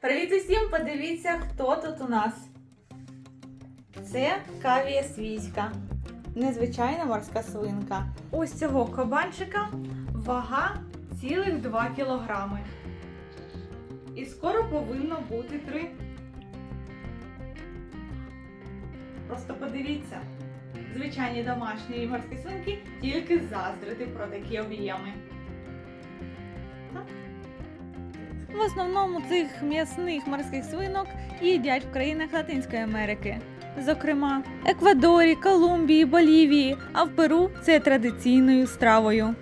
Привіт усім! Подивіться, хто тут у нас. Це кавія свійська. Незвичайна морська свинка. Ось цього кабанчика вага цілих 2 кілограми. І скоро повинно бути 3. Просто подивіться. Звичайні домашні морські свинки тільки заздрити про такі об'єми. В основному цих м'ясних морських свинок їдять в країнах Латинської Америки, зокрема Еквадорі, Колумбії, Болівії, а в Перу це традиційною стравою.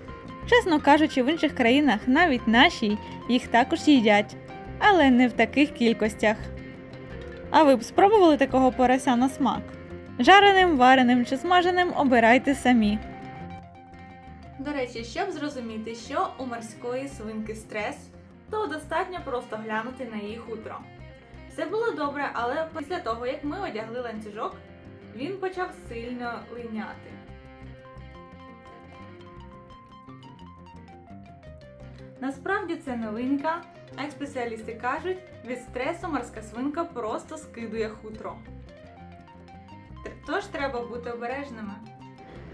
Чесно кажучи, в інших країнах, навіть нашій, їх також їдять, але не в таких кількостях. А ви б спробували такого порося на смак? Жареним, вареним чи смаженим обирайте самі. До речі, щоб зрозуміти, що у морської свинки стрес, то достатньо просто глянути на її хутро. Все було добре, але після того, як ми одягли ланцюжок, він почав сильно линяти. Насправді це не линька, а як спеціалісти кажуть, від стресу морська свинка просто скидує хутро. Тож треба бути обережними.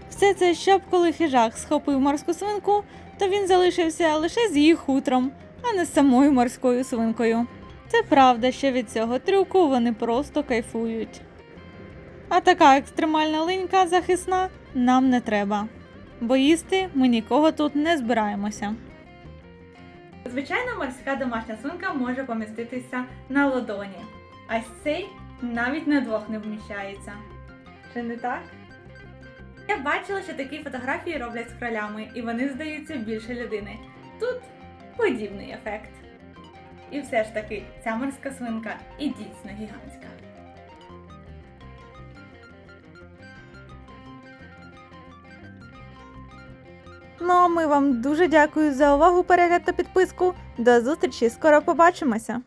Все це, щоб коли хижак схопив морську свинку, то він залишився лише з її хутром, а не з самою морською свинкою. Це правда, що від цього трюку вони просто кайфують. А така екстремальна линька захисна нам не треба, бо їсти ми нікого тут не збираємося. Звичайно, морська домашня свинка може поміститися на ладоні, а цей навіть на двох не вміщається. Чи не так? Я бачила, що такі фотографії роблять з кролями, і вони здаються більше людини. Тут подібний ефект. І все ж таки, ця морська свинка і дійсно гігантська. Ну а ми вам дуже дякую за увагу, перегляд та підписку. До зустрічі, скоро побачимося!